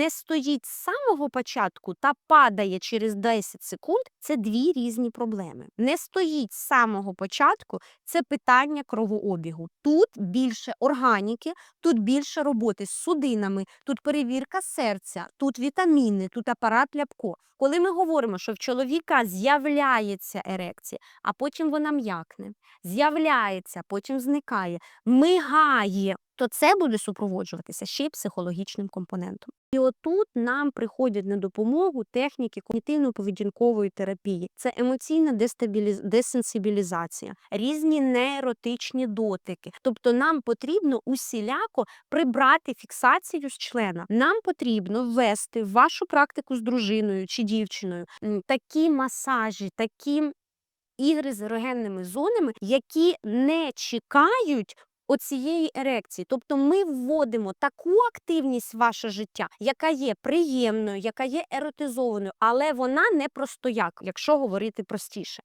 не стоїть з самого початку та падає через 10 секунд, це дві різні проблеми. Не стоїть з самого початку, це питання кровообігу. Тут більше органіки, тут більше роботи з судинами, тут перевірка серця, тут вітаміни, тут апарат ляпко. Коли ми говоримо, що в чоловіка з'являється ерекція, а потім вона м'якне, з'являється, потім зникає, мигає, то це буде супроводжуватися ще й психологічним компонентом. І отут нам приходять на допомогу техніки когнітивно-поведінкової терапії. Це емоційна дестабіліз... десенсибілізація, різні нейротичні дотики. Тобто нам потрібно усіляко прибрати фіксацію з члена. Нам потрібно ввести в вашу практику з дружиною чи дівчиною такі масажі, такі ігри з ерогенними зонами, які не чекають. Оцієї ерекції, тобто ми вводимо таку активність в ваше життя, яка є приємною, яка є еротизованою, але вона не простояк, якщо говорити простіше.